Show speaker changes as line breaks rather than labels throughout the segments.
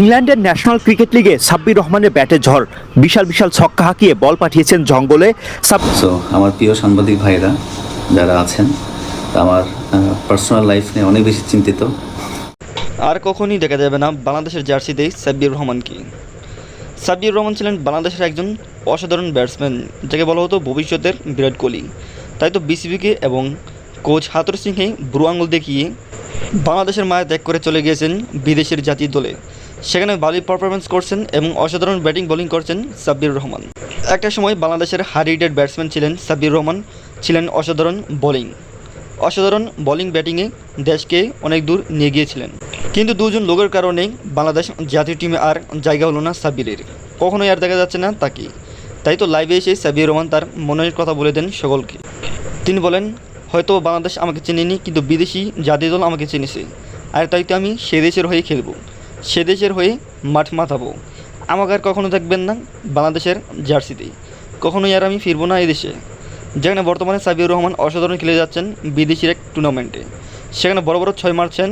ইংল্যান্ডের national cricket লিগে সাব্বির রহমানের ব্যাটে ঝড়। বিশাল বিশাল ছক্কা হাঁকিয়ে বল পাঠিয়েছেন জঙ্গলে
আমার প্রিয় সাংবাদিক ভাইরা যারা আছেন আমার পার্সোনাল লাইফ নিয়ে অনেক বেশি চিন্তিত।
আর কখনই দেখা যাবে না বাংলাদেশের জার্সিতেই সাব্বির রহমানকে। সাব্বির রহমান ছিলেন বাংলাদেশের একজন অসাধারণ ব্যাটসম্যান যাকে বলা হতো ভবিষ্যতের বিরাট কোহলি। তাই তো বিসিবিকে এবং কোচ হাতর সিংহে বুড়ো আঙুল দেখিয়ে বাংলাদেশের মায়া ত্যাগ করে চলে গিয়েছেন বিদেশের জাতীয় দলে। সেখানে ভালো পারফরমেন্স করছেন এবং অসাধারণ ব্যাটিং বোলিং করছেন সাব্বির রহমান। একটা সময় বাংলাদেশের হাই রেটেড ব্যাটসম্যান ছিলেন সাব্বির রহমান, ছিলেন অসাধারণ বোলিং অসাধারণ বোলিং ব্যাটিংয়ে দেশকে অনেক দূর নিয়ে গিয়েছিলেন। কিন্তু দুজন লোকের কারণেই বাংলাদেশ জাতীয় টিমে আর জায়গা হলো না সাব্বিরের। কখনোই আর দেখা যাচ্ছে না তাকে। তাই তো লাইভে এসে সাব্বির রহমান তার মনের কথা বলে দেন সকলকে। তিনি বলেন, হয়তো বাংলাদেশ আমাকে চেনেনি, কিন্তু বিদেশি জাতীয় দল আমাকে চিনেছে। আর তাই তো আমি সে দেশের হয়ে খেলব। সে দেশের হয়ে মাঠ মাথাবো। আমাকে আর কখনো দেখবেন না বাংলাদেশের জার্সিতেই কখনোই আর আমি ফিরবো না এই দেশে। যেখানে বর্তমানে সাবিউর রহমান অসাধারণ খেলে যাচ্ছেন বিদেশির এক টুর্নামেন্টে সেখানে বড় বড় ছয় মারছেন,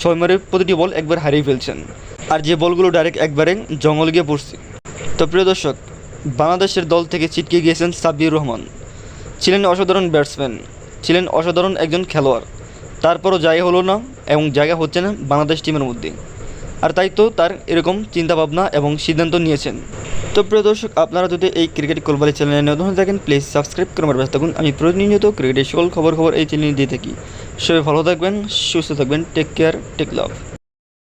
ছয় মারে প্রতিটি বল একবার হারিয়ে ফেলছেন। আর যে বলগুলো ডাইরেক্ট একবারে জঙ্গল গিয়ে পড়ছে। তো প্রিয় দর্শক, বাংলাদেশের দল থেকে ছিটকে গিয়েছেন সাব্বির রহমান। ছিলেন অসাধারণ ব্যাটসম্যান ছিলেন অসাধারণ একজন খেলোয়াড়। তারপরও জায়গা হলো না এবং জায়গা হচ্ছে না বাংলাদেশ টিমের মধ্যে। আর তাই তো তার এরকম চিন্তাভাবনা এবং সিদ্ধান্ত নিয়েছেন। তো প্রিয় দর্শক, আপনারা যদি এই ক্রিকেট কোলবালি চ্যানেলে নতুন থাকেন প্লিজ সাবস্ক্রাইব করে আমার ব্যস্ত থাকুন। আমি প্রতিনিয়ত ক্রিকেটের সকল খবর খবর এই চ্যানেলে দিয়ে থাকি। সবাই ভালো থাকবেন, সুস্থ থাকবেন টেক কেয়ার টেক লাভ